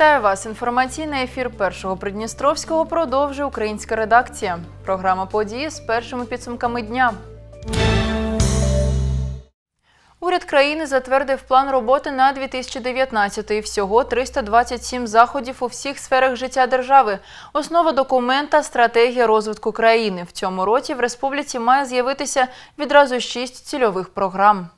Вітаю вас! Інформаційний ефір першого Придністровського продовжує українська редакція. Програма події з першими підсумками дня. Уряд країни затвердив план роботи на 2019-й. Всього 327 заходів у всіх сферах життя держави. Основа документа – стратегія розвитку країни. В цьому році в республіці має з'явитися відразу шість цільових програм.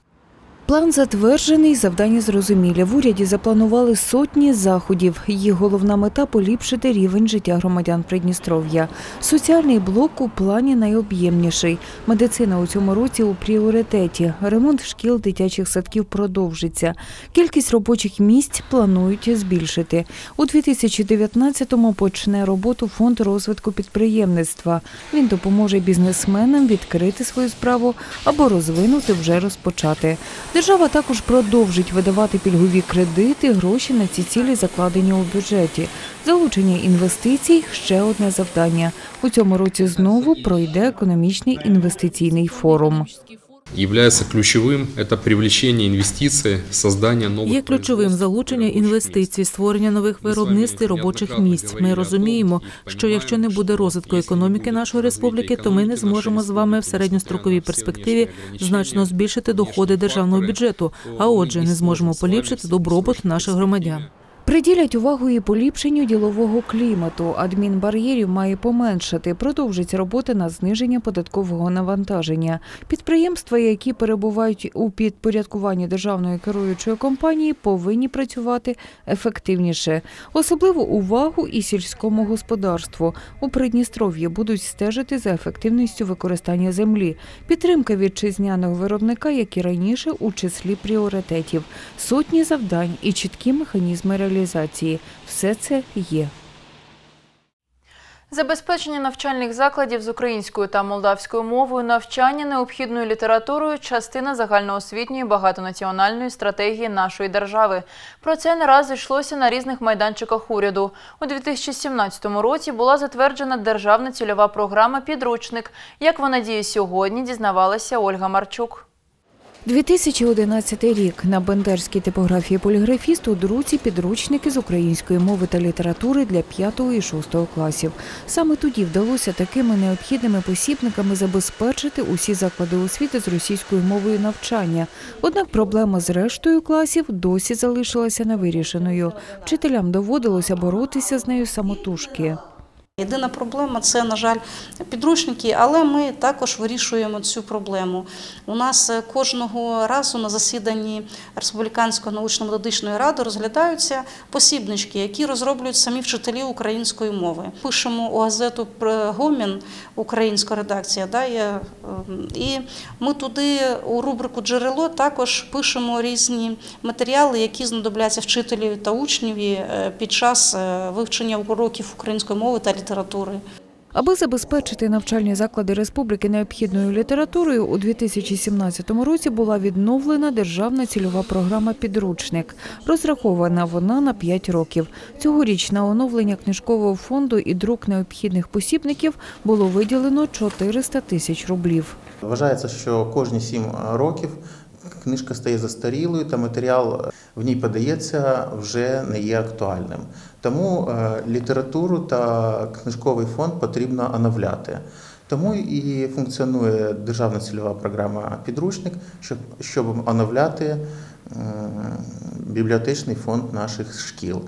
План затверджений, завдання зрозумілі. В уряді запланували сотні заходів. Їх головна мета поліпшити рівень життя громадян Придністров'я. Соціальний блок у плані найоб'ємніший. Медицина у цьому році у пріоритеті. Ремонт шкіл дитячих садків продовжиться. Кількість робочих місць планують збільшити. У 2019-му почне роботу фонд розвитку підприємництва. Він допоможе бізнесменам відкрити свою справу або розвинути вже розпочати. Держава також продовжить видавати пільгові кредити, гроші на ці цілі закладені у бюджеті. Залучення інвестицій ще одне завдання. У цьому році знову пройде економічний інвестиційний форум Является ключевым это привлечение инвестиций, создание новых Є ключовим производств, залучення робочих інвестицій, місць. створення нових виробництв і робочих місць. Ми розуміємо, що якщо не буде розвитку економіки нашої республіки, то ми не зможемо з вами в середньостроковій перспективі значно збільшити доходи державного бюджету, а отже, не зможемо поліпшити добробут наших громадян. Приділять увагу і поліпшенню ділового клімату. Адмінбар'єрів має поменшати. Продовжиться робота на зниження податкового навантаження. Підприємства, які перебувають у підпорядкуванні державної керуючої компанії, повинні працювати ефективніше. Особливу увагу і сільському господарству. У Придністров'ї будуть стежити за ефективністю використання землі. Підтримка вітчизняного виробника, як і раніше, у числі пріоритетів. Сотні завдань і чіткі механізми реалізації. Все це є. Забезпечення навчальних закладів з українською та молдавською мовою, навчання необхідною літературою – частина загальноосвітньої багатонаціональної стратегії нашої держави. Про це не раз йшлося на різних майданчиках уряду. У 2017 році була затверджена державна цільова програма «Підручник». Як вона діє сьогодні, дізнавалася Ольга Марчук. 2011 рік на бендерській типографії поліграфіст у друці підручники з української мови та літератури для 5 і 6 класів. Саме тоді вдалося такими необхідними посібниками забезпечити усі заклади освіти з російською мовою навчання. Однак проблема з рештою класів досі залишилася невирішеною. Вчителям доводилося боротися з нею самотужки. Єдина проблема це, на жаль, підручники, але ми також вирішуємо цю проблему. У нас е, кожного разу на засіданні Республіканської научно-методичної ради розглядаються посібнички, які розроблюють самі вчителі української мови. Пишемо у газету Гомін, українська редакція, да, ем, і ми туди у рубрику Джерело також пишемо різні матеріали, які знадобляться вчителів та учнів під час е, вивчення уроків української мови та літератури. Аби забезпечити навчальні заклади республіки необхідною літературою, у 2017 році була відновлена державна цільова програма Підручник. Розрахована вона на 5 років. Цьогоріч на оновлення книжкового фонду і друк необхідних посібників було виділено 400 тисяч рублів. Вважається, що кожні сім років книжка стає застарілою, та матеріал в ній подається вже не є актуальним. Тому е, літературу та книжковий фонд потрібно оновляти. Тому і функціонує державна цільова програма Підручник, щоб щоб оновляти бібліотечний фонд наших шкіл.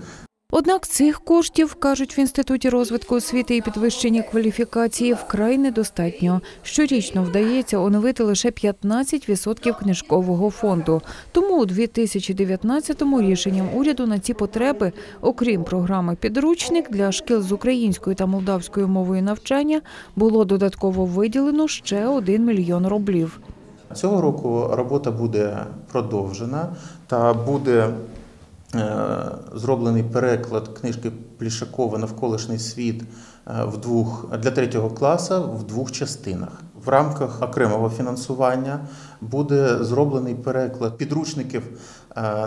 Однак цих коштів, кажуть в Інституті розвитку освіти і підвищення кваліфікації, вкрай недостатньо. Щорічно вдається оновити лише 15% книжкового фонду. Тому у 2019-му рішенням уряду на ці потреби, окрім програми «Підручник» для шкіл з українською та молдавською мовою навчання, було додатково виділено ще 1 мільйон рублів. Цього року робота буде продовжена та буде зроблений переклад книжки Плішакова Навколишній світ в двох для третього класу в двох частинах. В рамках окремого фінансування буде зроблений переклад підручників е,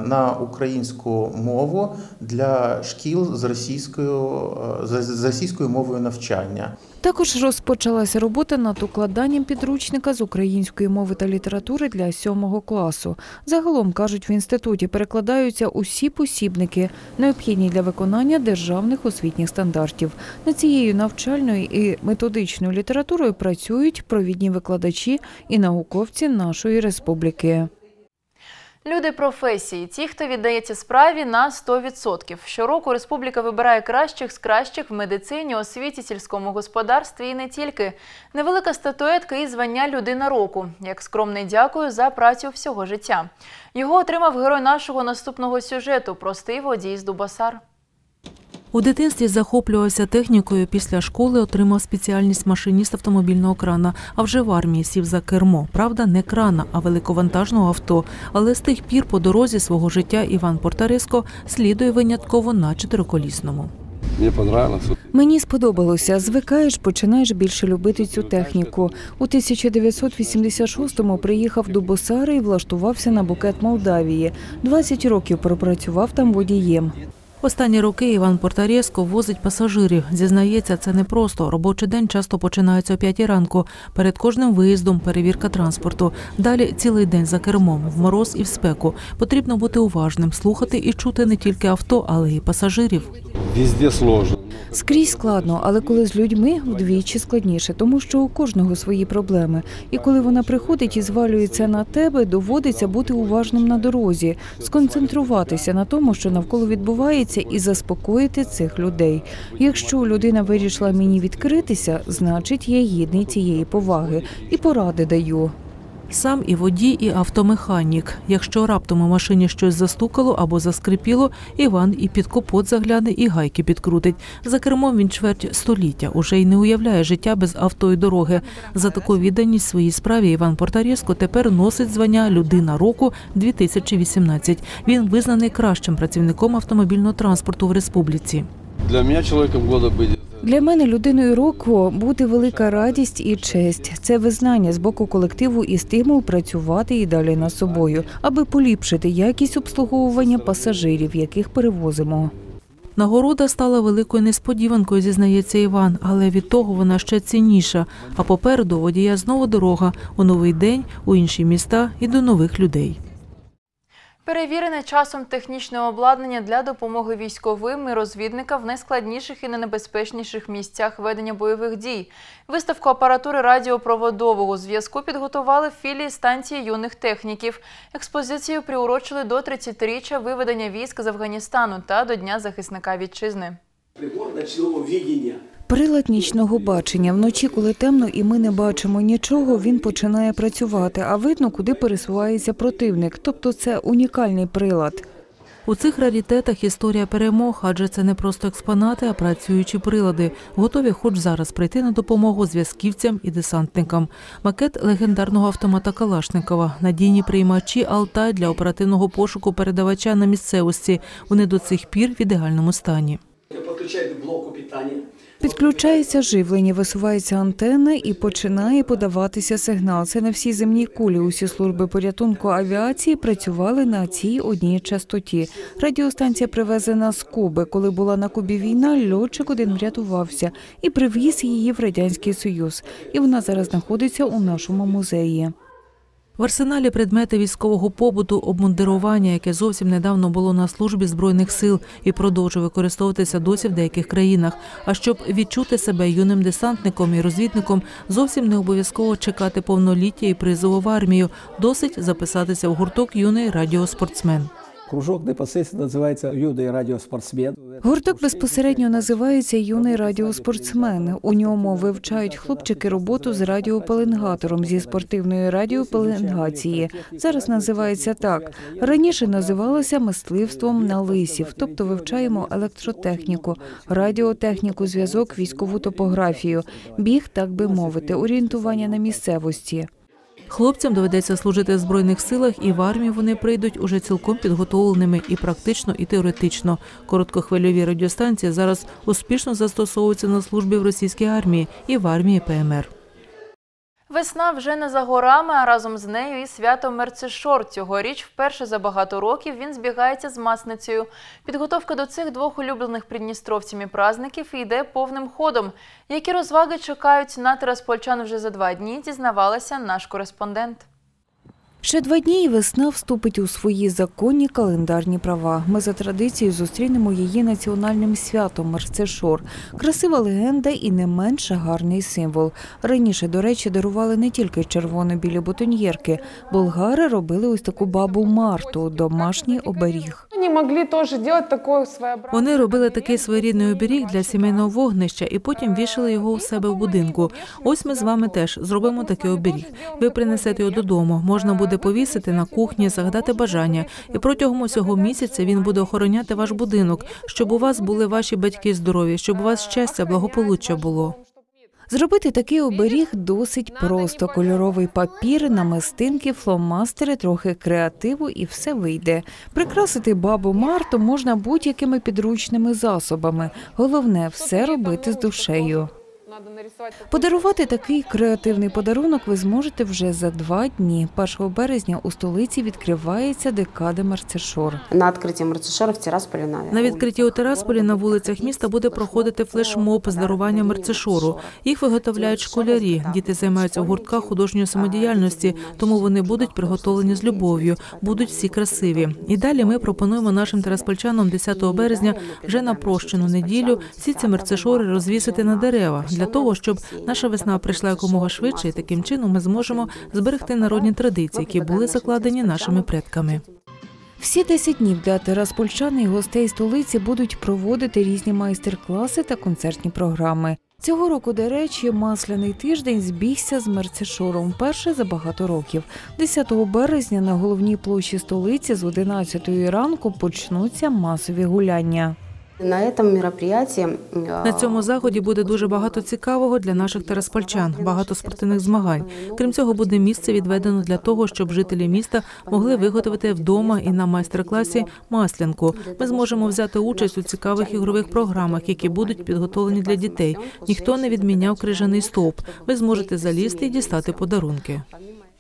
на українську мову для шкіл з російською, е, з російською мовою навчання. Також розпочалася робота над укладанням підручника з української мови та літератури для сьомого класу. Загалом кажуть, в інституті перекладаються усі посібники, необхідні для виконання державних освітніх стандартів. Над цією навчальною і методичною літературою працюють провідні викладачі і науковці нашої республіки. Люди професії, ті, хто віддається справі на 100%. Щороку республіка вибирає кращих з кращих в медицині, освіті, сільському господарстві і не тільки. Невелика статуетка і звання людина року, як скромний дякую за працю всього життя. Його отримав герой нашого наступного сюжету простий водій з Дубасар. У дитинстві захоплювався технікою. Після школи отримав спеціальність машиніст автомобільного крана. А вже в армії сів за кермо. Правда, не крана, а великовантажного авто. Але з тих пір по дорозі свого життя Іван Портариско слідує винятково на чотириколісному. Мне понравилось. Мені сподобалося. Звикаєш, починаєш більше любити цю техніку. У 1986-му приїхав до Босари і влаштувався на букет Молдавії. 20 років пропрацював там водієм. Останні роки Іван Портарєско возить пасажирів. Зізнається, це непросто. Робочий день часто починається о 5 ранку. Перед кожним виїздом перевірка транспорту. Далі цілий день за кермом, в мороз і в спеку. Потрібно бути уважним, слухати і чути не тільки авто, але й пасажирів. Везде сложно. Скрізь складно, але коли з людьми вдвічі складніше, тому що у кожного свої проблеми. І коли вона приходить і звалюється на тебе, доводиться бути уважним на дорозі, сконцентруватися на тому, що навколо відбувається, і заспокоїти цих людей. Якщо людина вирішила мені відкритися, значить я гідний цієї поваги і поради даю. Сам і водій, і автомеханік. Якщо раптом у машині щось застукало або заскрипіло, Іван і під капот загляне, і гайки підкрутить. За кермом він чверть століття. Уже й не уявляє життя без авто і дороги. За таку відданість своїй справі Іван Портарєско тепер носить звання Людина року 2018. Він визнаний кращим працівником автомобільного транспорту в республіці. Для меня человеком года быть. Для мене людиною року бути велика радість і честь. Це визнання з боку колективу і стимул працювати і далі над собою, аби поліпшити якість обслуговування пасажирів, яких перевозимо. Нагорода стала великою несподіванкою, зізнається Іван, але від того вона ще цінніша. А попереду водія знову дорога у новий день, у інші міста і до нових людей. Перевірене часом технічне обладнання для допомоги військовим і розвідникам в найскладніших і найнебезпечніших місцях ведення бойових дій. Виставку апаратури радіопроводового зв'язку підготували в філії станції юних техніків. Експозицію приурочили до 30-річчя виведення військ з Афганістану та до Дня захисника вітчизни. прибор ночного видения. Прилад нічного бачення. Вночі, коли темно і ми не бачимо нічого, він починає працювати, а видно, куди пересувається противник. Тобто це унікальний прилад. У цих раритетах історія перемог, адже це не просто експонати, а працюючі прилади, готові хоч зараз прийти на допомогу зв'язківцям і десантникам. Макет легендарного автомата Калашникова, надійні приймачі Алтай для оперативного пошуку передавача на місцевості. Вони до цих пір в ідеальному стані. Подключает к блоку питания. Підключається живлення, висувається антенна і починає подаватися сигнал. Це на всій земній кулі. Усі служби порятунку авіації працювали на цій одній частоті. Радіостанція привезена з Куби. Коли була на Кубі війна, льотчик один врятувався і привіз її в радянський союз. І вона зараз знаходиться у нашому музеї. В арсеналі предмети військового побуту, обмундирування, яке зовсім недавно було на службі збройних сил і продовжує використовуватися досі в деяких країнах. А щоб відчути себе юним десантником і розвідником, зовсім не обов'язково чекати повноліття і призову в армію. Досить записатися в гурток юний радіоспортсмен. Кружок непосредственно називається юний радіоспортсмен. Гурток безпосередньо називається юний радіоспортсмен. У ньому вивчають хлопчики роботу з радіопеленгатором зі спортивної радіопеленгації. Зараз називається так. Раніше називалося мисливством на лисів, тобто вивчаємо електротехніку, радіотехніку, зв'язок, військову топографію, біг, так би мовити, орієнтування на місцевості. Хлопцям доведеться служити в збройних силах, і в армію вони прийдуть уже цілком підготовленими і практично, і теоретично. Короткохвильові радіостанції зараз успішно застосовуються на службі в російській армії і в армії ПМР. Весна вже не за горами, а разом з нею і свято Мерцешор. Цьогоріч вперше за багато років він збігається з масницею. Підготовка до цих двох улюблених придністровцями праздників йде повним ходом. Які розваги чекають на тераспольчан вже за два дні, дізнавалася наш кореспондент. Ще два дні і весна вступить у свої законні календарні права. Ми за традицією зустрінемо її національним святом Мерцешор. Красива легенда і не менше гарний символ. Раніше, до речі, дарували не тільки червоно-білі бутоньєрки. Болгари робили ось таку бабу Марту, домашній оберіг. Они могли тоже делать такое своеобразное. Вони робили такий своєрідний оберіг для сімейного вогнища і потім вішали його у себе в будинку. Ось ми з вами теж зробимо такий оберіг. Ви принесете його додому. Можна буде повісити на кухні, загадати бажання. І протягом усього місяця він буде охороняти ваш будинок, щоб у вас були ваші батьки здорові, щоб у вас щастя, благополуччя було. Зробити такий оберіг досить просто. Кольоровий папір, намистинки, фломастери, трохи креативу і все вийде. Прикрасити бабу Марту можна будь-якими підручними засобами. Головне все робити з душею. Подарувати такий креативний подарунок ви зможете вже за два дні. 1 березня у столиці відкривається декада Мерцешор. На открытии Мерцешера в Тирасполе на На відкритті у Терасполі на вулицях міста буде проходити флешмоб з дарування мерцешору. Їх виготовляють школярі. Діти займаються в гуртках художньої самодіяльності, тому вони будуть приготовлені з любов'ю, будуть всі красиві. І далі ми пропонуємо нашим тераспольчанам 10 березня вже на прощену неділю всі ці мерцешори розвісити на дерева для того, щоб наша весна прийшла якомога швидше, і таким чином ми зможемо зберегти народні традиції, які були закладені нашими предками. Всі 10 днів для тераспольчан і гостей столиці будуть проводити різні майстер-класи та концертні програми. Цього року, до речі, масляний тиждень збігся з Мерцешором вперше за багато років. 10 березня на головній площі столиці з 11 ранку почнуться масові гуляння. На этом мероприятии э, На цьому заході буде дуже багато цікавого для наших тераспольчан, багато спортивних змагань. Крім цього, буде місце відведено для того, щоб жителі міста могли виготовити вдома і на майстер-класі маслянку. Ми зможемо взяти участь у цікавих ігрових програмах, які будуть підготовлені для дітей. Ніхто не відміняв крижаний стовп. Ви зможете залізти і дістати подарунки.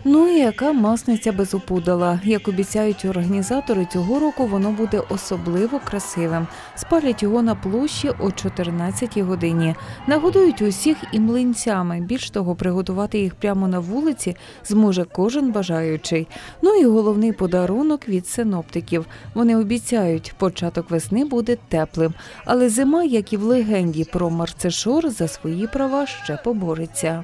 Ну і яка масниця без опудала. Як обіцяють організатори, цього року воно буде особливо красивим. Спалять його на площі о 14 годині. Нагодують усіх і млинцями. Більш того, приготувати їх прямо на вулиці зможе кожен бажаючий. Ну і головний подарунок від синоптиків. Вони обіцяють, початок весни буде теплим, але зима, як і в легенді про Марцешор, за свої права ще побореться.